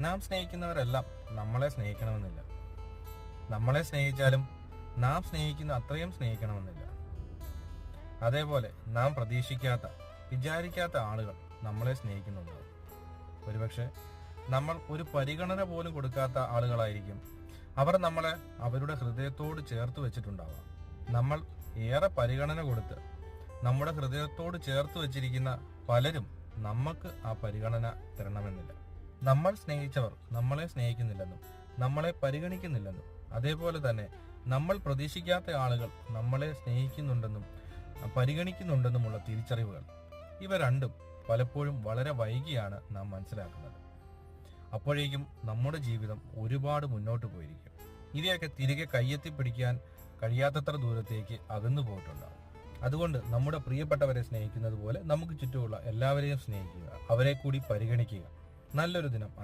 നാം സ്നേഹിക്കുന്നവരെല്ലാം നമ്മളെ സ്നേഹിക്കണമെന്നില്ല. നമ്മളെ സ്നേഹിച്ചാലും നാം സ്നേഹിക്കുന്ന അത്രയും സ്നേഹിക്കണമെന്നില്ല. അതേപോലെ നാം പ്രതീക്ഷിക്കാത്ത വിചാരിക്കാത്ത ആളുകൾ നമ്മളെ സ്നേഹിക്കുന്നുണ്ട്. ഒരുപക്ഷെ നമ്മൾ ഒരു പരിഗണന പോലും കൊടുക്കാത്ത ആളുകളായിരിക്കും. അവർ നമ്മളെ അവരുടെ ഹൃദയത്തോട് ചേർത്ത് വെച്ചിട്ടുണ്ടാവാം. നമ്മൾ ഏറെ പരിഗണന കൊടുത്ത് നമ്മുടെ ഹൃദയത്തോട് ചേർത്ത് വെച്ചിരിക്കുന്ന പലരും നമുക്ക് ആ പരിഗണന തരണമെന്നില്ല. നമ്മൾ സ്നേഹിച്ചവർ നമ്മളെ സ്നേഹിക്കുന്നില്ലെന്നും നമ്മളെ പരിഗണിക്കുന്നില്ലെന്നും അതേപോലെ തന്നെ നമ്മൾ പ്രതീക്ഷിക്കാത്ത ആളുകൾ നമ്മളെ സ്നേഹിക്കുന്നുണ്ടെന്നും പരിഗണിക്കുന്നുണ്ടെന്നുമുള്ള തിരിച്ചറിവുകൾ. ഇവ രണ്ടും പലപ്പോഴും വളരെ വൈകിയാണ് നാം മനസ്സിലാക്കുന്നത്. അപ്പോഴേക്കും നമ്മുടെ ജീവിതം ഒരുപാട് മുന്നോട്ട് പോയിരിക്കും. ഇവയൊക്കെ തിരികെ കയ്യെത്തിപ്പിടിക്കാൻ കഴിയാത്തത്ര ദൂരത്തേക്ക് അകന്നു പോയിട്ടുണ്ടാകും അതുകൊണ്ട് നമ്മുടെ പ്രിയപ്പെട്ടവരെ സ്നേഹിക്കുന്നത് പോലെ നമുക്ക് ചുറ്റുമുള്ള എല്ലാവരെയും സ്നേഹിക്കുക അവരെ കൂടി പരിഗണിക്കുക. നല്ലൊരു ദിനം.